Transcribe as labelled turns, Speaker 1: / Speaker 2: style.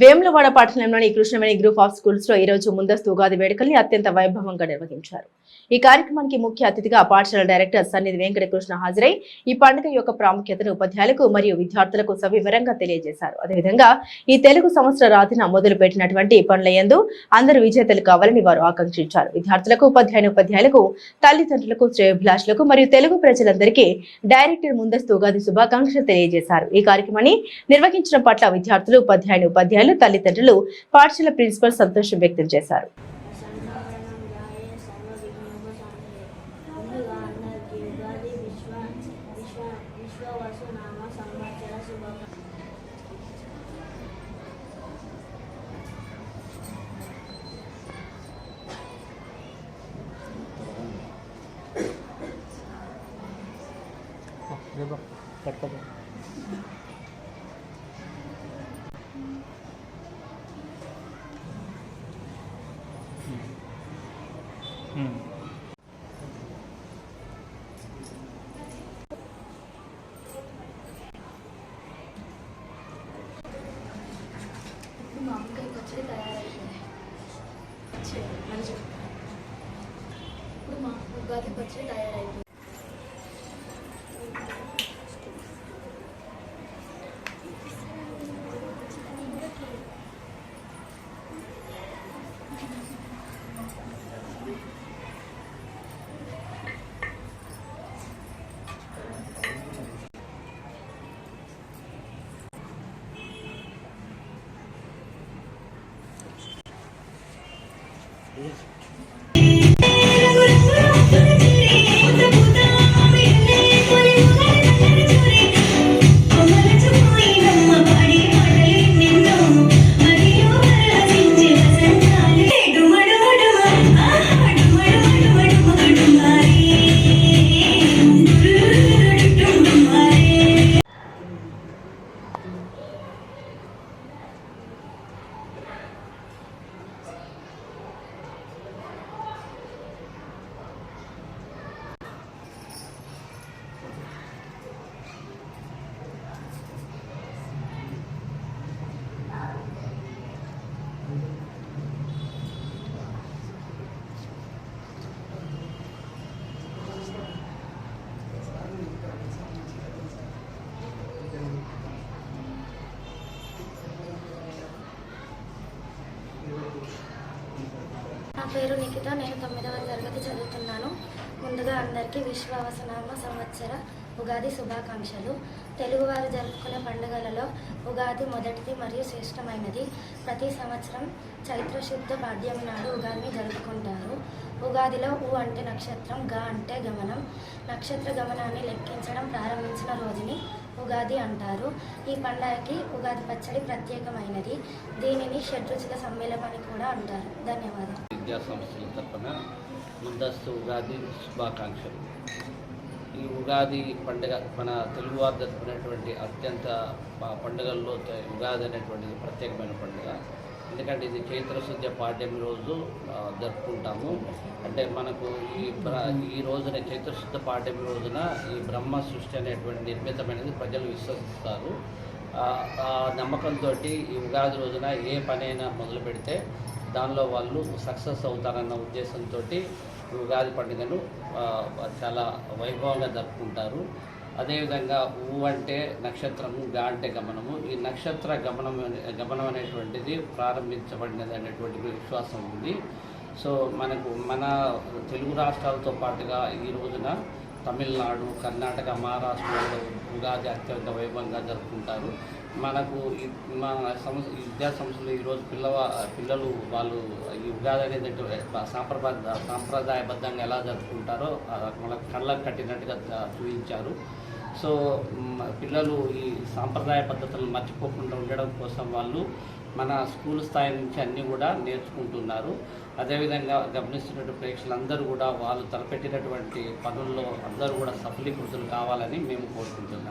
Speaker 1: వేములవాడ పట్టణంలోని Krishnaveni group of స్కూల్స్లో ఈ రోజు ముందస్తు ఉగాది వేడుకల్ని అత్యంత వైభవంగా నిర్వహించారు. ఈ కార్యక్రమానికి ముఖ్య అతిథిగా పాఠశాల డైరెక్టర్ సన్నిధి వెంకటకృష్ణ హాజరై ఈ పండుగ యొక్క ప్రాముఖ్యతను ఉపాధ్యాయులకు మరియు విద్యార్థులకు సవివరంగా తెలియజేశారు. అదేవిధంగా ఈ తెలుగు సంవత్సర రాతిన మొదలు పెట్టినటువంటి పనుల యందు అందరూ విజేతలు కావాలని వారు ఆకాంక్షించారు. విద్యార్థులకు ఉపాధ్యాయుని ఉపాధ్యాయులకు తల్లిదండ్రులకు శ్రేయభిలాషులకు మరియు తెలుగు ప్రజలందరికీ డైరెక్టర్ ముందస్తు ఉగాది శుభాకాంక్షలు తెలియజేశారు. ఈ కార్యక్రమాన్ని నిర్వహించడం పట్ల విద్యార్థులు ఉపాధ్యాయుని ఉపాధ్యాయులు తల్లిదండ్రులు పాఠశాల ప్రిన్సిపల్ సంతోషం వ్యక్తం చేశారు.
Speaker 2: సంధారణం ఇప్పుడు మామిడికాయ పచ్చడి తయారైంది మంచిగా ఇప్పుడు మా ఉగాది పచ్చడి తయారైంది
Speaker 3: Yes. పేరు నిఖిత. నేను తొమ్మిదవ తరగతి చదువుతున్నాను. ముందుగా అందరికీ విశ్వావసనామ సంవత్సర ఉగాది శుభాకాంక్షలు. తెలుగువారు జరుపుకునే పండుగలలో ఉగాది మొదటిది మరియు శ్రేష్టమైనది. ప్రతి సంవత్సరం చైత్రశుద్ధ పాడ్యం నాడు ఉగాదిని జరుపుకుంటారు. ఉగాదిలో ఉ అంటే నక్షత్రం గా అంటే గమనం. నక్షత్ర గమనాన్ని లెక్కించడం ప్రారంభించిన రోజుని ఉగాది అంటారు. ఈ పండగకి ఉగాది పచ్చడి ప్రత్యేకమైనది. దీనిని షడ్రుచుల సమ్మేళనం అని కూడా అంటారు. ధన్యవాదాలు.
Speaker 4: విద్యా సంస్థల తరఫున ముందస్తు ఉగాది శుభాకాంక్షలు. ఈ ఉగాది పండుగ మన తెలుగువారు జరుపుకునేటువంటి అత్యంత పండుగల్లో ఉగాది అనేటువంటిది ప్రత్యేకమైన పండుగ. ఎందుకంటే ఇది చైత్ర శుద్ధ పాడ్యమి రోజు జరుపుకుంటాము. అంటే మనకు ఈ ఈ రోజున చైత్రశుద్ధ పాడ్యం రోజున ఈ బ్రహ్మ సృష్టి అనేటువంటి నిర్మితమైనది ప్రజలు విశ్వసిస్తారు. ఆ నమ్మకంతో ఈ ఉగాది రోజున ఏ పనైనా మొదలు పెడితే దానిలో వాళ్ళు సక్సెస్ అవుతారన్న ఉద్దేశంతో ఉగాది పండుగను చాలా వైభవంగా జరుపుకుంటారు. అదేవిధంగా ఊ అంటే నక్షత్రము గా అంటే గమనము. ఈ నక్షత్ర గమనం గమనం అనేటువంటిది ప్రారంభించబడినది అనేటువంటి విశ్వాసం ఉంది. సో మనకు మన తెలుగు రాష్ట్రాలతో పాటుగా ఈ రోజున తమిళనాడు కర్ణాటక మహారాష్ట్రలో ఉగాది అత్యంత వైభవంగా జరుపుకుంటారు. మనకు మన సంస్థ ఈ విద్యా సంస్థలు ఈరోజు పిల్లవా పిల్లలు వాళ్ళు ఈ ఉగాది అనేది సాంప్రదాయ సాంప్రదాయబద్ధంగా ఎలా జరుపుకుంటారో మన కళ్ళకు కట్టినట్టుగా చూపించారు. సో పిల్లలు ఈ సాంప్రదాయ పద్ధతులను మర్చిపోకుండా ఉండడం కోసం వాళ్ళు మన స్కూల్ స్థాయి నుంచి అన్నీ కూడా నేర్చుకుంటున్నారు. అదేవిధంగా గమనిస్తున్నటువంటి ప్రేక్షకులందరూ కూడా వాళ్ళు తలపెట్టినటువంటి పనుల్లో అందరూ కూడా సఫలీకృతులు కావాలని మేము కోరుకుంటున్నాం.